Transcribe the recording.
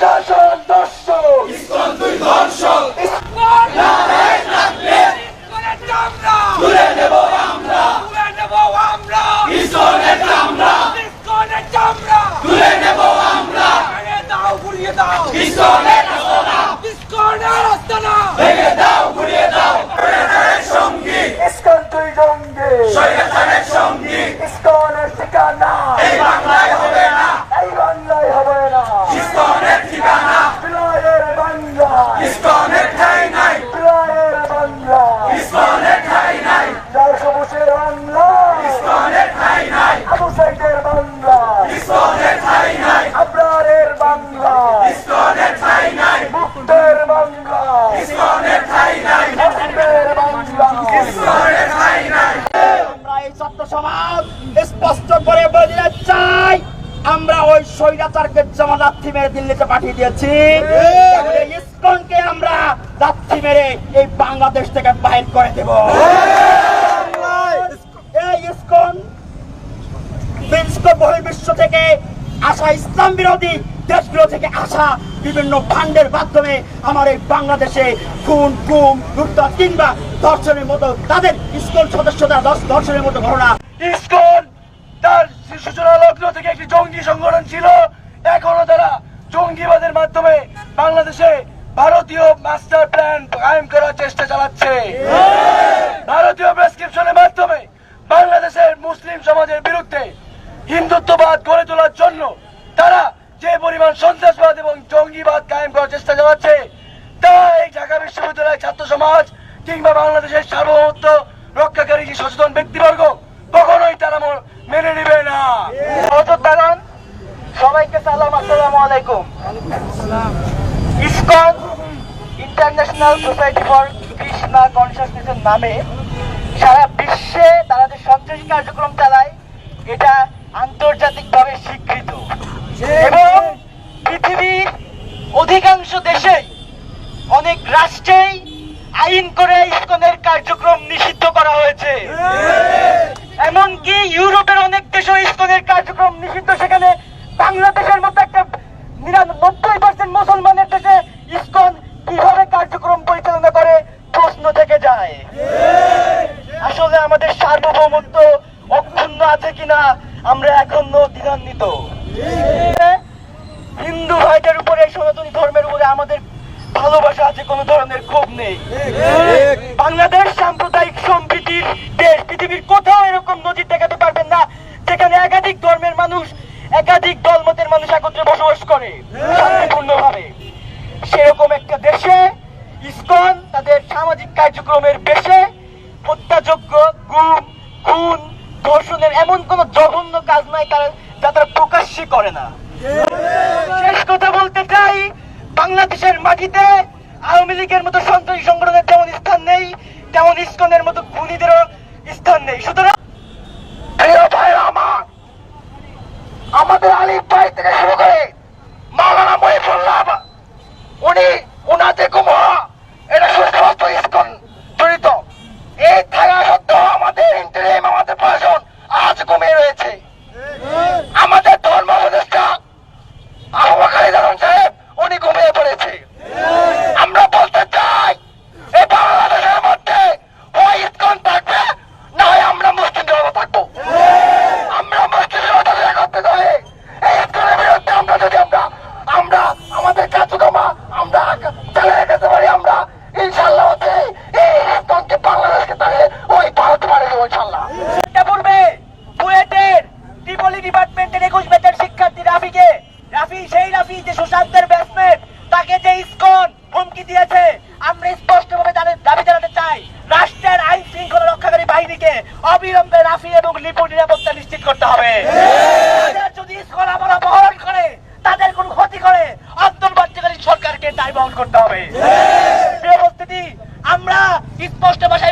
প্রশাসন যাত্রী মেরে দিল্লিতে পাঠিয়ে দিয়েছি। ইসকনকে আমরা যাত্রী মেরে এই বাংলাদেশ থেকে বাহির করে দেব। এই ইসকন বহির্বিশ্ব থেকে আসা ইসলাম বিরোধী দেশগুলো থেকে আসা বিভিন্ন ফান্ডের মাধ্যমে আমার এই বাংলাদেশে খুন গুম কিংবা ধর্ষণের মতো তাদের স্কুল সদস্যরা দশ ধর্ষণের মতো ঘটনা। ইসকন তার সূচনা লগ্ন থেকে একটি জঙ্গি সংগঠন ছিল। এখনও তারা জঙ্গিবাদের মাধ্যমে বাংলাদেশে ভারতীয় মাস্টার প্ল্যান কায়েম করার চেষ্টা চালাচ্ছে। ভারতীয় প্রেসক্রিপশনের মাধ্যমে বাংলাদেশের মুসলিম সমাজের বিরুদ্ধে হিন্দুত্ববাদ গড়ে তোলার জন্য তারা যে পরিমাণ সন্ত্রাসবাদ এবং জঙ্গিবাদ কায়েম করার চেষ্টা চালাচ্ছে, তা এই ঢাকা বিশ্ববিদ্যালয়ের ছাত্র সমাজ কিংবা বাংলাদেশের সার্বভৌমত্ব রক্ষাকারী যে সচেতন ব্যক্তিবর্গ, কখনোই তারা মেনে নেবে না। দালান সবাইকে সালাম, আসসালামু আলাইকুম। ISKCON international society for Krishna কনসাসনেসের নামে সারা বিশ্বে তারা যে সন্ত্রাসী কার্যক্রম চালায়। এটা আন্তর্জাতিকভাবে স্বীকৃত। এবং পৃথিবীর অধিকাংশ দেশেই, অনেক রাষ্ট্রেই আইন করে ইসকনের কার্যক্রম নিষিদ্ধ করা হয়েছে এমনকি ইউরোপের অনেক দেশে ইসকনের কার্যক্রম নিষিদ্ধ সেখানে বাংলাদেশের মতো একটা নিরানব্বই পার্সেন্ট মুসলমানের দেশে ইসকন কীভাবে কার্যক্রম পরিচালনা করে প্রশ্ন থেকে যায় আসলে আমাদের সার্বভৌমত্ব অক্ষুণ্ণ আছে কিনা আমরা এখনও দ্বিধান্বিত। হিন্দু ভাইদের উপরে, সনাতনী ধর্মের উপরে আমাদের ভালোবাসা আছে, কোনো ধরনের ক্ষোভ নেই। বাংলাদেশ সাম্প্রদায়িক সম্প্রীতির দেশ, পৃথিবীর কোথাও এরকম নজির দেখাতে পারবেন না, যেখানে একাধিক ধর্মের মানুষ, একাধিক দলমতের মানুষ একত্রে বসবাস করে, শান্তিপূর্ণভাবে। সেরকম একটা দেশে ইসকন তাদের সামাজিক কার্যক্রমের বেশে হত্যাযোগ্য গুম, খুন, ধর্ষণের এমন কোন জঘন্য কাজ নাই তারা যা তারা প্রকাশ্যে করে না। শেষ কথা বলতে চাই, বাংলাদেশের মাটিতে আওয়ামী লীগের মতো সন্ত্রাসী সংগঠনের তেমন স্থান নেই, তেমন ইসকনের মতো খুনিদেরও স্থান নেই সুতরাং প্রিয় ভাই আমার আমাদের আলিফ ভাই থেকে শুরু করে মাওলানা মহিবুল্লাহ উনি উনাদের গুমা এটা সুস্পষ্ট ইসকন জড়িত এই থাকা সত্ত্বেও আমাদের ইন্টারিম আমাদের প্রশাসন আজ ঘুমিয়ে রয়েছে আমাদের ধর্ম উপদেষ্টা আবু বকর ইদারুন সাহেব উনি ঘুমিয়ে পড়েছে আমরা বলতে চাই এই বাংলাদেশের মধ্যে হয় ইসকন থাকবে না হয় আমরা মুসলিম জনতা থাকব আমরা মুসলিম জনতা একত্রিত হয়ে এই ইসকনের বিরুদ্ধে আমরা যদি আমরা আমরা আমাদের কাজকর্মা আমরা চালিয়ে যেতে পারি আমরা ইনশাল্লাহ হচ্ছে এই ইসকনকে বাংলাদেশকে তাহলে ওই ভারত পারে দেবো ইনশাল্লাহ এটা পূর্বে বুয়েটের ত্রিপলি ডিপার্টমেন্টের একুশ ব্যাচের শিক্ষার্থী রাফিকে রাফি সেই রাফি যে সুশান্তের ব্যাটসম্যান তাকে যে ইসকন হুমকি দিয়েছে আমরা স্পষ্টভাবে জানে- দাবি জানাতে চাই রাষ্ট্রের আইন শৃঙ্খলা রক্ষাকারী বাহিনীকে অবিলম্বে রাফি এবং লিপু নিরাপত্তা নিশ্চিত করতে হবে। যদি ইসকন আবার অপহরণ করে, তাদের কোন ক্ষতি করে, অন্তর্বর্তীকালীন সরকারকে দায় বহন করতে হবে। আমরা স্পষ্ট ভাষায়